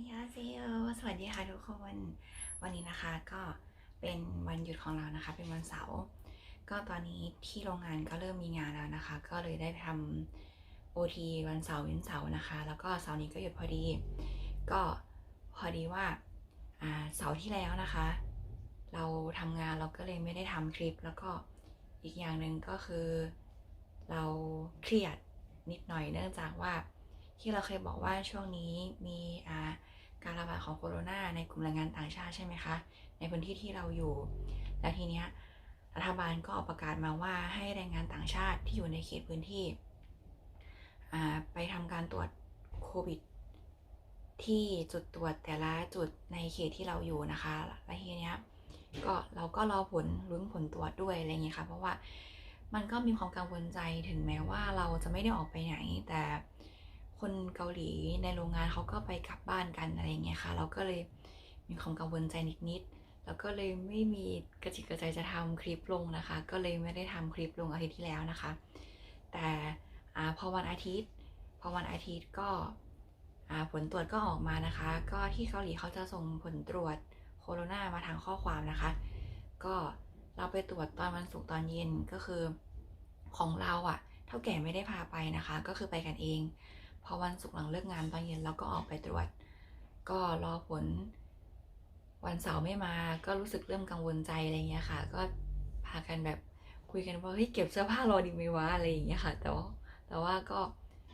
อันยาเซโอสวัสดีค่ะทุกคน วันนี้นะคะก็เป็นวันหยุดของเรานะคะ เป็นวันเสาร์ ก็ตอนนี้ที่โรงงานก็เริ่มมีงานแล้วนะคะ ก็เลยได้ทำโอทีวันเสาร์เว้นเสาร์นะคะ แล้วก็เสาร์นี้ก็หยุดพอดี ก็พอดีว่าอ่าเสาร์ที่แล้วนะคะ เราทำงานเราก็เลยไม่ได้ทำคลิป แล้วก็อีกอย่างหนึ่งก็คือเราเครียดนิดหน่อยเนื่องจากว่าที่เราเคยบอกว่าช่วงนี้มีอ่า การระบาดของโคโรนาในกลุ่มแรงงานต่างชาติใช่ไหมคะ ในพื้นที่ที่เราอยู่ และทีเนี้ยรัฐบาลก็ออกประกาศมาว่าให้แรงงานต่างชาติที่อยู่ในเขตพื้นที่ ไปทำการตรวจโควิด ที่จุดตรวจแต่ละจุดในเขตที่เราอยู่นะคะและทีเนี้ยก็เราก็รอผลลุ้นผลตรวจด้วยอะไรเงี้ยค่ะเพราะว่ามันก็มีความกังวลใจถึงแม้ว่าเราจะไม่ได้ออกไปไหนแต่ คนเกาหลีในโรงงานเขาก็ไปกลับบ้านกันอะไรเงี้ยค่ะ เราก็เลยมีความกังวลใจนิดๆแล้วก็เลยไม่มีกระจิกกระใจจะทำคลิปลงนะคะ ก็เลยไม่ได้ทำคลิปลงอาทิตย์ที่แล้วนะคะ แต่อพอวันอาทิตย์ พอวันอาทิตย์ก็ผลตรวจก็ออกมานะคะ ก็ที่เกาหลีเขาจะส่งผลตรวจโคโรนามาทางข้อความนะคะ ก็เราไปตรวจตอนวันศุกร์ตอนเย็นก็คือของเราอะ่ะเท่าแก่ไม่ได้พาไปนะคะ ก็คือไปกันเอง พอวันศุกร์หลังเลิกงานตอนเย็นเราก็ออกไปตรวจ ก็รอผลวันเสาร์ไม่มาก็รู้สึกเริ่มกังวลใจอะไรเงี้ยค่ะ ก็พากันแบบคุยกันว่าเฮ้ยเก็บเสื้อผ้ารอดีไหมวะอะไรอย่างเงี้ยค่ะ แต่ว่าแต่ว่าก็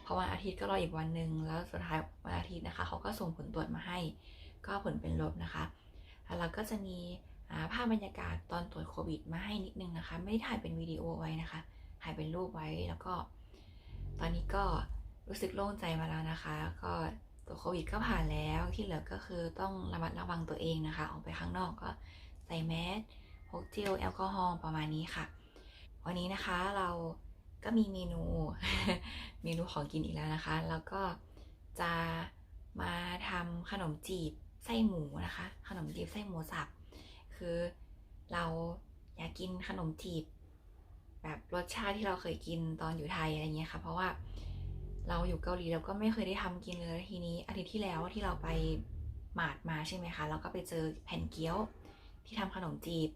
พอวันอาทิตย์ก็รออีกวันหนึ่งแล้วสุดท้ายวันอาทิตย์นะคะเขาก็ส่งผลตรวจมาให้ ก็ผลเป็นลบนะคะแล้วเราก็จะมีภาพบรรยากาศตอนตรวจโควิดมาให้นิดนึงนะคะ ไม่ได้ถ่ายเป็นวิดีโอไว้นะคะถ่ายเป็นรูปไว้แล้วก็ ตอนนี้ก็ รู้สึกโล่งใจมาแล้วนะคะ ก็ตัวโควิดก็ผ่านแล้วที่เหลือก็คือต้องระมัดระวังตัวเองนะคะ ออกไปข้างนอกก็ใส่แมสพกเจลแอลกอฮอล์ประมาณนี้ค่ะ วันนี้นะคะเราก็มีเมนูเมนูของกินอีกแล้วนะคะ แล้วก็จะมาทำขนมจีบไส้หมูนะคะ ขนมจีบไส้หมูสับ คือเราอยากกินขนมจีบ แบบรสชาติที่เราเคยกินตอนอยู่ไทยอะไรเงี้ยค่ะ เพราะว่า เราอยู่เกาหลีเราก็ไม่เคยได้ทำกินเลยทีนี้อาทิตย์ที่แล้วที่เราไปหมาดมาใช่ไหมคะเราก็ไปเจอแผ่นเกี๊ยวที่ทำขนมจีบ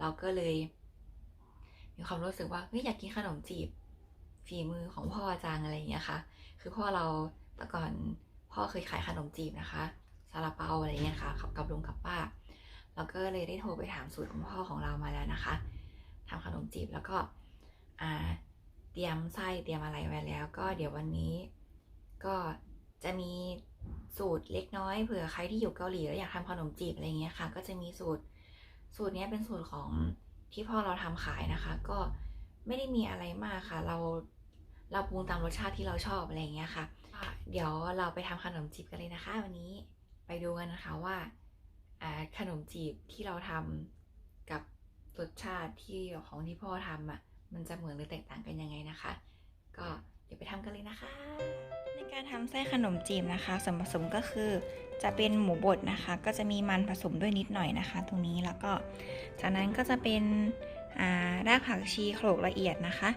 เราก็เลย มีความรู้สึกว่าเฮ้ยอยากกินขนมจีบฝีมือของพ่อจังอะไรอย่างเงี้ยค่ะ คือพ่อเราแต่ก่อนพ่อเคยขายขนมจีบนะคะซาลาเปาอะไรเงี้ยค่ะกับกับลุงกับป้า เราก็เลยได้โทรไปถามสูตรของพ่อของเรามาแล้วนะคะทำขนมจีบแล้วก็อ่า เตรียมไส้เตรียมอะไรไว้แล้ว ก็เดี๋ยววันนี้ก็จะมีสูตรเล็กน้อยเผื่อใครที่อยู่เกาหลีแล้วอยากทำขนมจีบอะไรเงี้ยค่ะ ก็จะมีสูตรสูตรเนี้ยเป็นสูตรของที่พ่อเราทำขายนะคะ ก็ไม่ได้มีอะไรมากค่ะ เราเราปรุงตามรสชาติที่เราชอบอะไรเงี้ยค่ะ เดี๋ยวเราไปทำขนมจีบกันเลยนะคะ วันนี้ไปดูกันนะคะว่าขนมจีบที่เราทำกับรสชาติที่ของที่พ่อทำอะ มันจะเหมือนหรือแตกต่างกันยังไงนะคะ ก็เดี๋ยวไปทำกันเลยนะคะ ในการทำไส้ขนมจีบนะคะส่วนผสมก็คือจะเป็นหมูบดนะคะ ก็จะมีมันผสมด้วยนิดหน่อยนะคะ ตรงนี้แล้วก็จากนั้นก็จะเป็นอ่ารากผักชีโขลกละเอียดนะคะ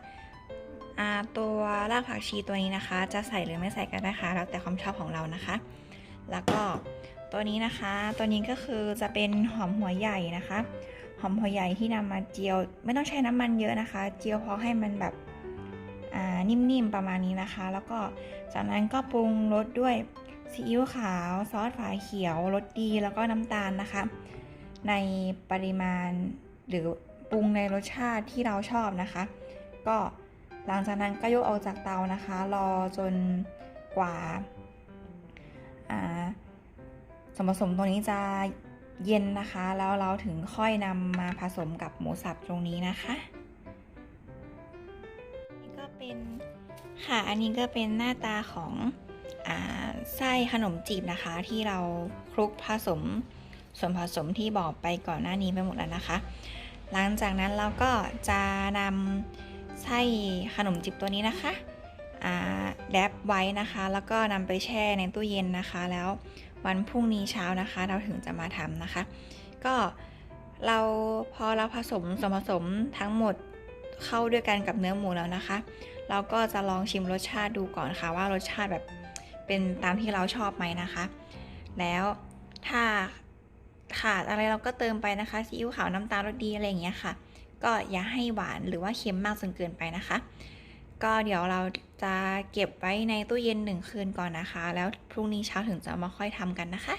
อ่าตัวรากผักชีตัวนี้นะคะ จะใส่หรือไม่ใส่ก็ได้ค่ะแล้วแต่ความชอบของเรานะคะ แล้วก็ตัวนี้นะคะ ตัวนี้ก็คือจะเป็นหอมหัวใหญ่นะคะ หอมหัวใหญ่ที่นำมาเจียว ไม่ต้องใช้น้ำมันเยอะนะคะ เจียวพอให้มันแบบนิ่มๆประมาณนี้นะคะ แล้วก็จากนั้นก็ปรุงรสด้วยซีอิ๊วขาวซอสฝาเขียวรสดีแล้วก็น้ำตาลนะคะ ในปริมาณหรือปรุงในรสชาติที่เราชอบนะคะ ก็หลังจากนั้นก็ยกออกจากเตานะคะ รอจนกว่าอ่าส่วนผสมตรงนี้จะ เย็นนะคะ แล้วเราถึงค่อยนำมาผสมกับหมูสับตรงนี้นะคะนี่ก็เป็นค่ะอันนี้ก็เป็นหน้าตาของอไส้ขนมจีบนะคะ ที่เราคลุกผสมส่วนผสมที่บอกไปก่อนหน้านี้ไปหมดแล้วนะคะ หลังจากนั้นเราก็จะนำไส้ขนมจีบตัวนี้นะคะแรปไว้นะคะ แล้วก็นำไปแช่ในตู้เย็นนะคะ แล้ว วันพรุ่งนี้เช้านะคะ เราถึงจะมาทำนะคะ ก็เราพอเราผสมส่วนผสมทั้งหมดเข้าด้วยกันกับเนื้อหมูแล้วนะคะ เราก็จะลองชิมรสชาติดูก่อนค่ะ ว่ารสชาติแบบเป็นตามที่เราชอบไหมนะคะ แล้วถ้าขาดอะไรเราก็เติมไปนะคะซีอิ๊วขาวน้ำตาลรสดีอะไรอย่างเงี้ยค่ะ ก็อย่าให้หวานหรือว่าเค็มมากจนเกินไปนะคะ ก็เดี๋ยวเรา จะเก็บไว้ในตู้เย็นหนึ่งคืนก่อนนะคะ แล้วพรุ่งนี้เช้าถึงจะเอามาค่อยทำกันนะคะ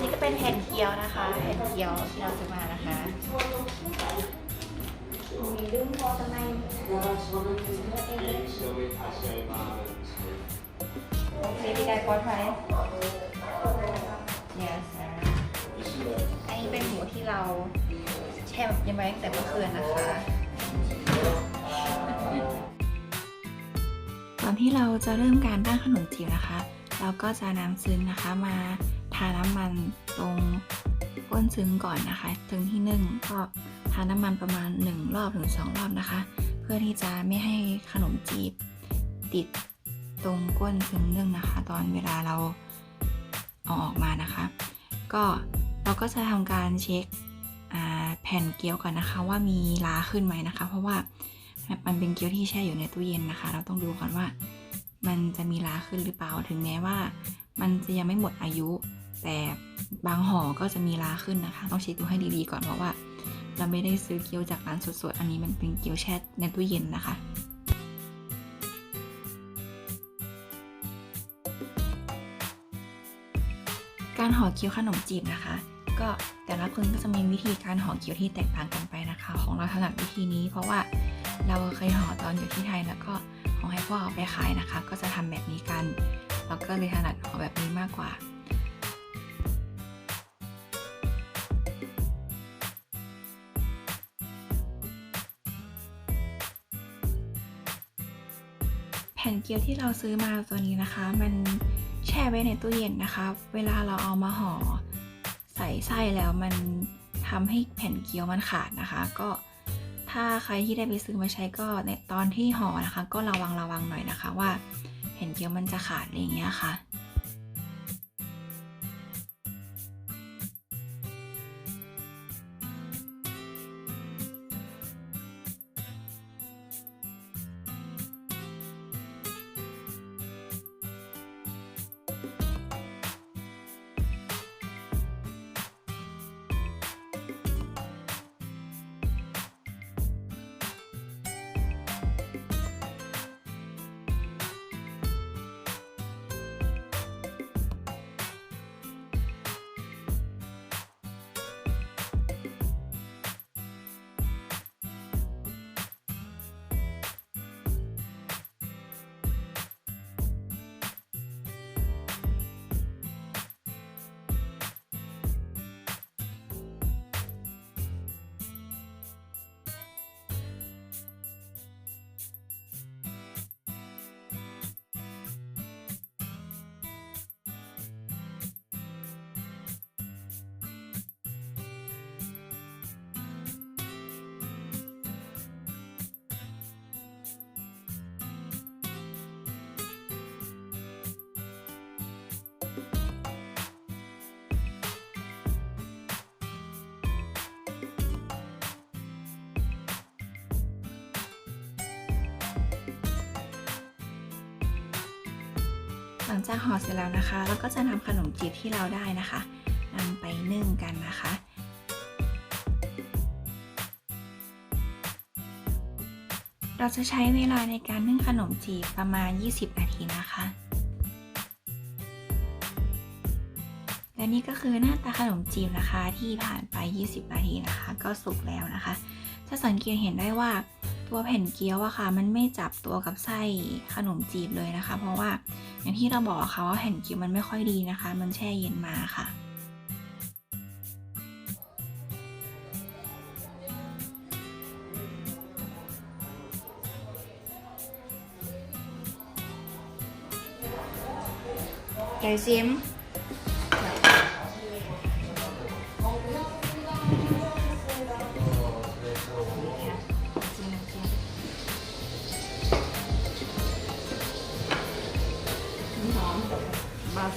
นี่ก็เป็นแผ่นเกี๊ยวนะคะแผ่นเกี๊ยวที่เราซื้อมานะคะมีดึงพอข้างในโอเคพี่กายปลอดภัย yes เป็นหมูที่เราแช่เย็นไว้ตั้งแต่เมื่อคืนนะคะก่อนที่เราจะเริ่มการปั้นขนมจีบนะคะ เราก็จะนำซึ้งนะคะมาทาน้ำมันตรงก้นซึ้งก่อนนะคะซึ้งที่หนึ่งก็ทาน้ำมันประมาณ 1 รอบถึง 2 รอบนะคะ เพื่อที่จะไม่ให้ขนมจีบติดตรงก้นซึ้งนึ่งนะคะ ตอนเวลาเราเอาออกมานะคะ ก็ เราก็จะทำการเช็คแผ่นเกี๊ยวก่อนนะคะ ว่ามีลาขึ้นไหมนะคะ เพราะว่ามันเป็นเกี๊ยวที่แช่อยู่ในตู้เย็นนะคะ เราต้องดูก่อนว่า มันจะมีลาขึ้นหรือเปล่าถึงแม้ว่า มันจะยังไม่หมดอายุ แต่บางห่อก็จะมีลาขึ้นนะคะ ต้องเช็คดูให้ดีๆก่อนเพราะว่า เราไม่ได้ซื้อเกี๊ยวจากร้านสดๆอันนี้มันเป็นเกี๊ยวแช่ในตู้เย็นนะคะการห่อเกี๊ยวขนมจีบนะคะ ก็แต่ละคนก็จะมีวิธีการห่อเกี๊ยวที่แตกต่างกันไปนะคะ ของเราถนัดวิธีนี้ เพราะว่าเราเคยห่อตอนอยู่ที่ไทยแล้วก็ของให้พ่อเอาไปขายนะคะ ก็จะทำแบบนี้กันเราก็เลยถนัดห่อแบบนี้มากกว่าแผ่นเกี๊ยวที่เราซื้อมาตัวนี้นะคะ มันแช่ไว้ในตู้เย็นนะคะ เวลาเราเอามาห่อ ส่ไส้แล้วมันทำให้แผ่นเกี๊ยวมันขาดนะคะ ก็ถ้าใครที่ได้ไปซื้อมาใช้ก็ในตอนที่ห่อนะคะ ก็ระวังระวังหน่อยนะคะว่าแผ่นเกี๊ยวมันจะขาดอะไรอย่างเงี้ยค่ะ หลังจากห่อเสร็จแล้วนะคะ เราก็จะนำขนมจีบที่เราได้นะคะนำไปนึ่งกันนะคะเราจะใช้เวลาในการนึ่งขนมจีบประมาณ 20 นาทีนะคะ และนี่ก็คือหน้าตาขนมจีบนะคะที่ผ่านไป 20 นาทีนะคะ ก็สุกแล้วนะคะ จะสังเกตเห็นได้ว่า ตัวแผ่นเกี๊ยวอะค่ะ มันไม่จับตัวกับไส้ขนมจีบเลยนะคะ เพราะว่าอย่างที่เราบอกค่ะว่าแผ่นเกี๊ยวมันไม่ค่อยดีนะคะ มันแช่เย็นมาค่ะไก่ซิม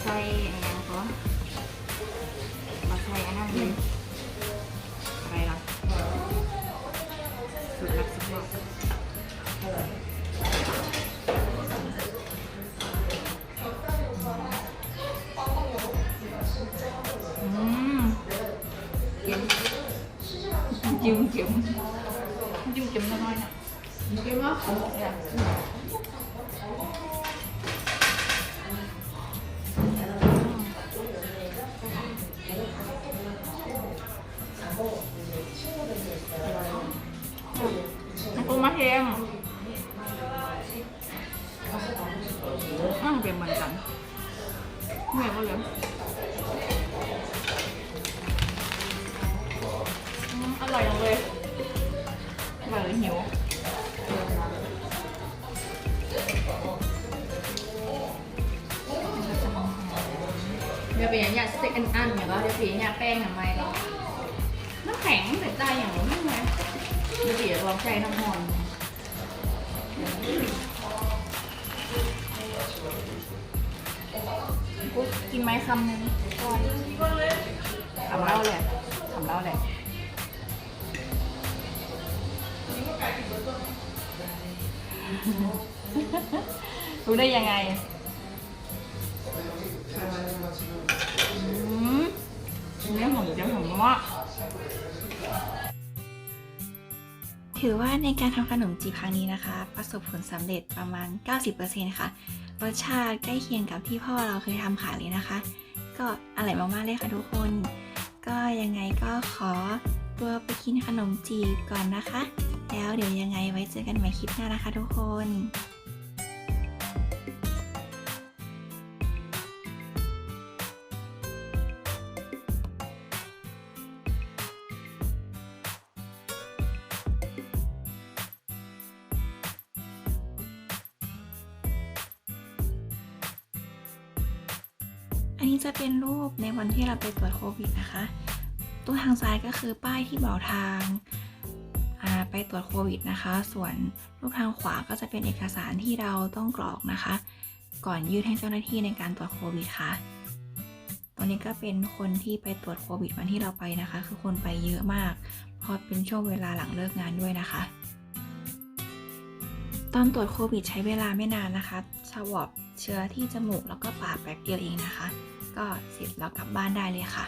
บา ร่อยเลยหิวเดี๋ยวเป็นอย่างเงี้ยสเต็กอันอันอย่างก็เดี๋ยวเป็นอย่างเงี้ยแป้งทำไมก็น้ำแข็งใส่ใจอย่างนี้ไหมเดี๋ยวเดี๋ยวลองใจน้ำหอนกูกินไหมคำนึงก่อนทำเล่าเลยทำเล่าเลย รู้ได้ยังไงอืมเนื้อหอมจังหอมมากถือว่าในการทำขนมจีบครั้งนี้นะคะ ประสบผลสำเร็จประมาณ 90%ค่ะ รสชาติใกล้เคียงกับที่พ่อเราเคยทำขายเลยนะคะ ก็อร่อยมากๆเลยค่ะทุกคน ก็ยังไงก็ขอตัวไปกินขนมจีบก่อนนะคะ แล้วเดี๋ยวยังไงไว้เจอกันใหม่คลิปหน้านะคะทุกคนอันนี้จะเป็นรูปในวันที่เราไปตรวจโควิดนะคะตู้ทางซ้ายก็คือป้ายที่บอกทาง ไปตรวจโควิดนะคะ ส่วนรูปทางขวาก็จะเป็นเอกสารที่เราต้องกรอกนะคะ ก่อนยื่นให้เจ้าหน้าที่ในการตรวจโควิดค่ะตอนนี้ก็เป็นคนที่ไปตรวจโควิดวันที่เราไปนะคะ คือคนไปเยอะมาก เพราะเป็นช่วงเวลาหลังเลิกงานด้วยนะคะ ตอนตรวจโควิดใช้เวลาไม่นานนะคะสวอปเชื้อที่จมูกแล้วก็ปากแป๊บเดียวเองนะคะ ก็เสร็จแล้วกลับบ้านได้เลยค่ะ